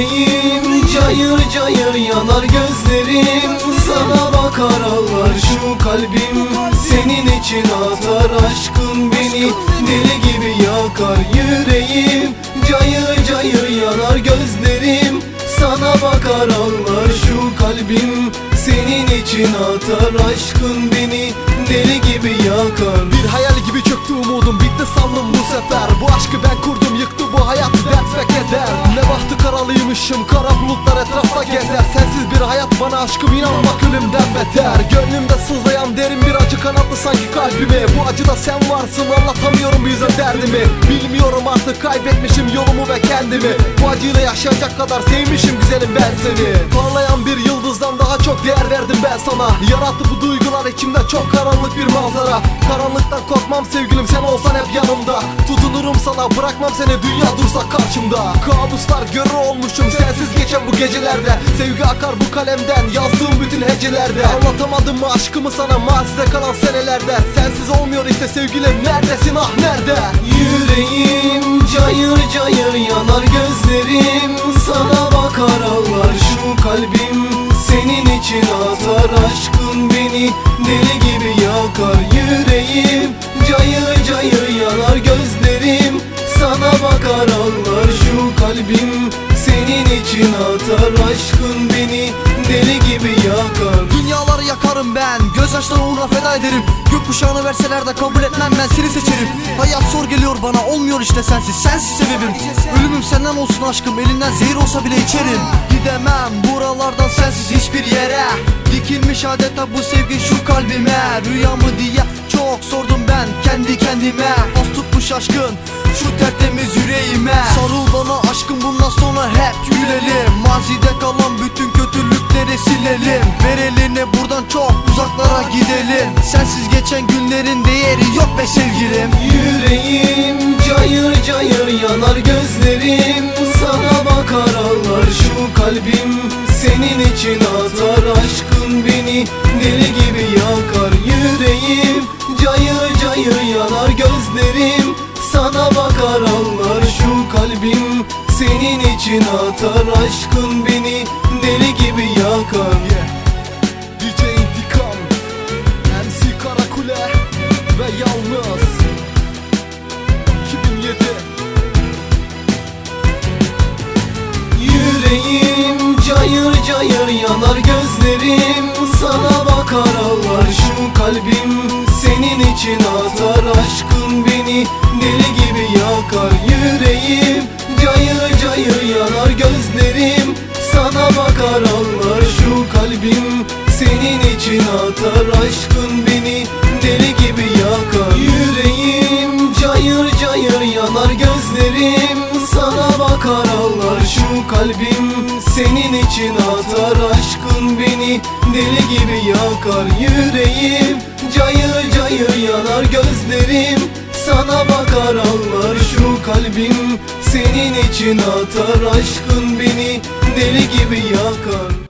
Yüreğim cayır cayır yanar gözlerim. Sana bakar ağlar şu kalbim. Senin için atar aşkın Senin için atar. Aşkın beni Deli gibi yakar. Bir hayal gibi çöktü umudum bitti sandım bu sefer. Bu aşkı ben kurdum yıktı bu hayat dert ve keder. Ne bahtı karalıymışım kara bulutlar etrafta gezer. Sensiz bir hayat bana aşkım inanmak ölümden beter. Gönlümde sızlayan derin bir acı kanattı sanki kalbimi Bu acıda sen varsın anlatamıyorum bize derdimi. Bilmiyorum artık kaybetmişim yolumu ve kendimi. Bu acıyla yaşayacak kadar sevmişim güzelim ben seni. Parlayan bir sana. Yarattı bu duygular içimde çok karanlık bir manzara. Karanlıktan korkmam sevgilim sen olsan hep yanımda. Tutunurum sana bırakmam seni dünya dursa karşımda. Kabuslar görür olmuşum sensiz geçen bu gecelerde. Sevgi akar bu kalemden yazdığım bütün hecelerde. Anlatamadım mı aşkımı sana mazide kalan senelerde. Sensiz olmuyor işte sevgilim neredesin? Ah nerede? Yüreğim cayır cayır yanar gözlerim. Sana bakar ağlar şu kalbim Senin için atar aşkın beni. Deli gibi yakar yüreğim. Cayır cayır yanar gözlerim. Sana bakar ağlar şu kalbim. Senin için atar aşkın Gözyaşları uğruna feda ederim. Gökkuşağını verseler de kabul etmem ben seni seçerim. Hayat zor geliyor bana olmuyor işte sensiz. Sensiz sebebim. Ölümüm senden olsun aşkım elinden zehir olsa bile içerim. Gidemem buralardan sensiz hiçbir yere. Dikilmiş adeta bu sevgi şu kalbime. Rüyamı diye çok sordum ben kendi kendime. Bas tutmuş aşkın şu tertemiz yüreğime. Sarıl bana aşkım bundan sonra hep gülelim. Mazide kalan bütün silelim. Ver elini buradan çok uzaklara gidelim. Sensiz geçen günlerin değeri yok be sevgilim. Yüreğim cayır cayır yanar gözlerim. Sana bakar ağlar şu kalbim. Senin için atar aşkın beni. Deli gibi yakar Senin için atar aşkın beni Deli gibi yakar. DJ İntikam MC Karakule Ve Yalnız. 2007 Yüreğim cayır cayır yanar gözlerim Sana bakar atar aşkın beni Deli gibi yakar. Yüreğim cayır cayır yanar gözlerim. Sana bakar ağlar şu kalbim Senin için atar aşkın beni Deli gibi yakar. Yüreğim Cayır cayır yanar gözlerim. Sana bakar ağlar şu kalbim Senin için atar aşkın beni Deli gibi yakar